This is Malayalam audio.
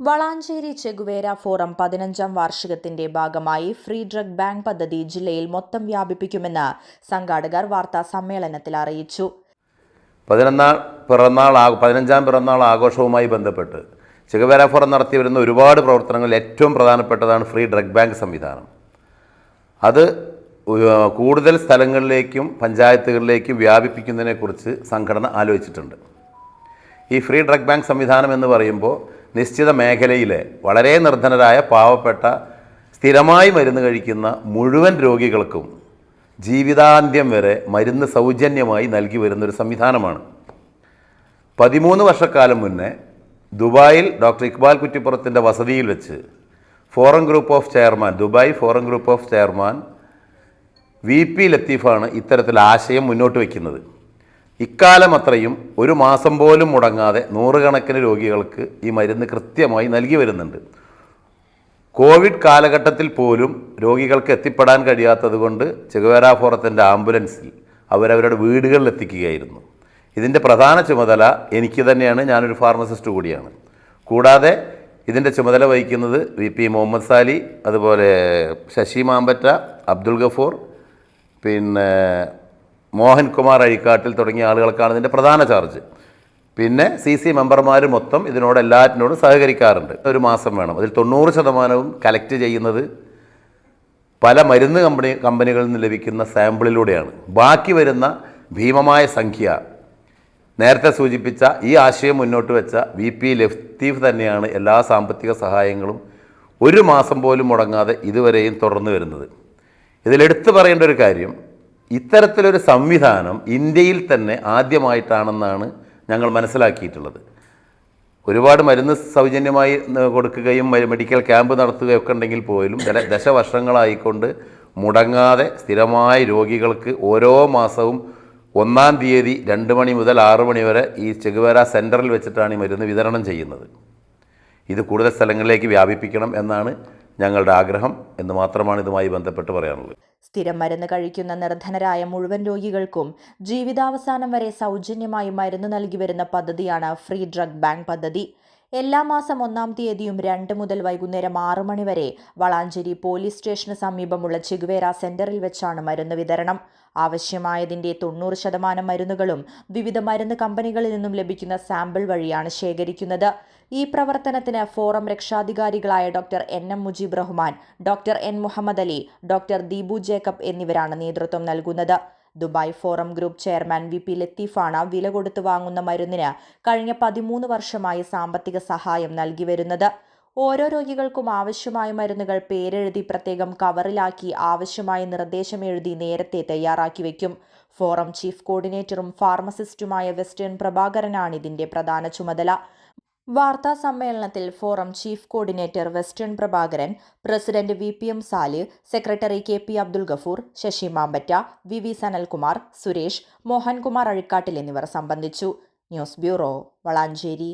വളാഞ്ചേരി ചെഗുവേര ഫോറം പതിനഞ്ചാം വാർഷികത്തിന്റെ ഭാഗമായി ഫ്രീ ഡ്രഗ് ബാങ്ക് പദ്ധതി ജില്ലയിൽ മൊത്തം വ്യാപിപ്പിക്കുമെന്ന് സംഘാടകർ വാർത്താ സമ്മേളനത്തിൽ അറിയിച്ചു. പതിനൊന്നാം പിറന്നാൾ പതിനഞ്ചാം പിറന്നാൾ ആഘോഷവുമായി ബന്ധപ്പെട്ട് ചെഗുവേര ഫോറം നടത്തി വരുന്ന ഒരുപാട് പ്രവർത്തനങ്ങളിൽ ഏറ്റവും പ്രധാനപ്പെട്ടതാണ് ഫ്രീ ഡ്രഗ് ബാങ്ക് സംവിധാനം. അത് കൂടുതൽ സ്ഥലങ്ങളിലേക്കും പഞ്ചായത്തുകളിലേക്കും വ്യാപിപ്പിക്കുന്നതിനെക്കുറിച്ച് സംഘടന ആലോചിച്ചിട്ടുണ്ട്. ഈ ഫ്രീ ഡ്രഗ് ബാങ്ക് സംവിധാനം എന്ന് പറയുമ്പോൾ നിശ്ചിത മേഖലയിലെ വളരെ നിർധനരായ പാവപ്പെട്ട സ്ഥിരമായി മരുന്ന് കഴിക്കുന്ന മുഴുവൻ രോഗികൾക്കും ജീവിതാന്ത്യം വരെ മരുന്ന് സൗജന്യമായി നൽകി വരുന്നൊരു സംവിധാനമാണ്. പതിമൂന്ന് വർഷക്കാലം മുന്നേ ദുബായിൽ ഡോക്ടർ ഇക്ബാൽ കുറ്റിപ്പുറത്തിന്റെ വസതിയിൽ വെച്ച് forum group of chairman Dubai forum group of chairman V P ലത്തീഫാണ് ഇത്തരത്തിൽ ആശയം മുന്നോട്ട് വയ്ക്കുന്നത്. ഇക്കാലം അത്രയും ഒരു മാസം പോലും മുടങ്ങാതെ നൂറുകണക്കിന് രോഗികൾക്ക് ഈ മരുന്ന് കൃത്യമായി നൽകി വരുന്നുണ്ട്. കോവിഡ് കാലഘട്ടത്തിൽ പോലും രോഗികൾക്ക് എത്തിപ്പെടാൻ കഴിയാത്തത് കൊണ്ട് ഫോറത്തിന്റെ ആംബുലൻസിൽ അവരവരുടെ വീടുകളിൽ എത്തിക്കുകയായിരുന്നു. ഇതിന്റെ പ്രധാന ചുമതല എനിക്ക് തന്നെയാണ് ഞാനൊരു ഫാർമസിസ്റ്റ് കൂടിയാണ്. കൂടാതെ ഇതിന്റെ ചുമതല വഹിക്കുന്നത് വി പി മുഹമ്മദ് സാലി അതുപോലെ ശശി മാമ്പറ്റ അബ്ദുൾ ഗഫൂർ പിന്നെ മോഹൻകുമാർ അഴിക്കാട്ടിൽ തുടങ്ങിയ ആളുകൾക്കാണ് ഇതിന്റെ പ്രധാന ചാർജ്. പിന്നെ സി സി മെമ്പർമാർ മൊത്തം ഇതിനോട് എല്ലാറ്റിനോടും സഹകരിക്കാറുണ്ട്. ഒരു മാസം വേണം. അതിൽ തൊണ്ണൂറ് ശതമാനവും കലക്ട് ചെയ്യുന്നത് പല മരുന്ന് കമ്പനി കമ്പനികളിൽ നിന്ന് ലഭിക്കുന്ന സാമ്പിളിലൂടെയാണ്. ബാക്കി വരുന്ന ഭീമമായ സംഖ്യ നേരത്തെ സൂചിപ്പിച്ച ഈ ആശയം മുന്നോട്ട് വെച്ച വി പി ലത്തീഫ് തന്നെയാണ് എല്ലാ സാമ്പത്തിക സഹായങ്ങളും ഒരു മാസം പോലും മുടങ്ങാതെ ഇതുവരെയും തുടർന്നു വരുന്നത്. ഇതിലെടുത്തു പറയേണ്ട ഒരു കാര്യം ഇത്തരത്തിലൊരു സംവിധാനം ഇന്ത്യയിൽ തന്നെ ആദ്യമായിട്ടാണെന്നാണ് ഞങ്ങൾ മനസ്സിലാക്കിയിട്ടുള്ളത്. ഒരുപാട് മരുന്ന് സൗജന്യമായി കൊടുക്കുകയും മെഡിക്കൽ ക്യാമ്പ് നടത്തുകയൊക്കെ ഉണ്ടെങ്കിൽ പോലും ചില ദശവർഷങ്ങളായിക്കൊണ്ട് മുടങ്ങാതെ സ്ഥിരമായി രോഗികൾക്ക് ഓരോ മാസവും ഒന്നാം തീയതി രണ്ട് മണി മുതൽ ആറ് മണി വരെ ഈ ചെകുവേര സെന്ററിൽ വെച്ചിട്ടാണ് ഈ മരുന്ന് വിതരണം ചെയ്യുന്നത്. ഇത് കൂടുതൽ സ്ഥലങ്ങളിലേക്ക് വ്യാപിപ്പിക്കണം എന്നാണ് ഞങ്ങളുടെ ആഗ്രഹം എന്ന് മാത്രമാണ് ഇതുമായി ബന്ധപ്പെട്ട് പറയാനുള്ളത്. സ്ഥിരം മരുന്ന് കഴിക്കുന്ന നിർധനരായ മുഴുവൻ രോഗികൾക്കും ജീവിതാവസാനം വരെ സൗജന്യമായി മരുന്ന് നൽകി വരുന്ന പദ്ധതിയാണ് ഫ്രീ ഡ്രഗ് ബാങ്ക് പദ്ധതി. എല്ലാ മാസം ഒന്നാം തീയതിയും രണ്ട് മുതൽ വൈകുന്നേരം ആറ് മണിവരെ വളാഞ്ചേരി പോലീസ് സ്റ്റേഷന് സമീപമുള്ള ചിഗുവേര സെന്ററിൽ വെച്ചാണ് മരുന്ന് വിതരണം. ആവശ്യമായതിന്റെ തൊണ്ണൂറ് ശതമാനം മരുന്നുകളും വിവിധ മരുന്ന് കമ്പനികളിൽ നിന്നും ലഭിക്കുന്ന സാമ്പിൾ വഴിയാണ് ശേഖരിക്കുന്നത്. ഈ പ്രവർത്തനത്തിന് forum രക്ഷാധികാരികളായ doctor N M Mujeeb Rahman doctor N Muhammad Ali doctor Deepu Jacob എന്നിവരാണ് നേതൃത്വം നൽകുന്നത്. Dubai forum group chairman V P ലത്തീഫാണ് വില കൊടുത്ത് വാങ്ങുന്ന മരുന്നിന് കഴിഞ്ഞ പതിമൂന്ന് വർഷമായി സാമ്പത്തിക സഹായം നൽകി വരുന്നത്. ഓരോ രോഗികൾക്കും ആവശ്യമായ മരുന്നുകൾ പേരെഴുതി പ്രത്യേകം കവറിലാക്കി ആവശ്യമായ നിർദ്ദേശം എഴുതി നേരത്തെ തയ്യാറാക്കി വയ്ക്കും. ഫോറം ചീഫ് കോർഡിനേറ്ററും ഫാർമസിസ്റ്റുമായ വെസ്റ്റേൺ പ്രഭാകരനാണ് ഇതിന്റെ പ്രധാന ചുമതല. വാർത്താ സമ്മേളനത്തിൽ forum chief coordinator western Prabhakaran president V P M Sal secretary K P Abdul Gafoor Sasi Mambatta V V Sanalkumar Suresh Mohankumar Azhikkattil എന്നിവർ സംബന്ധിച്ചു. News bureau Valanchery.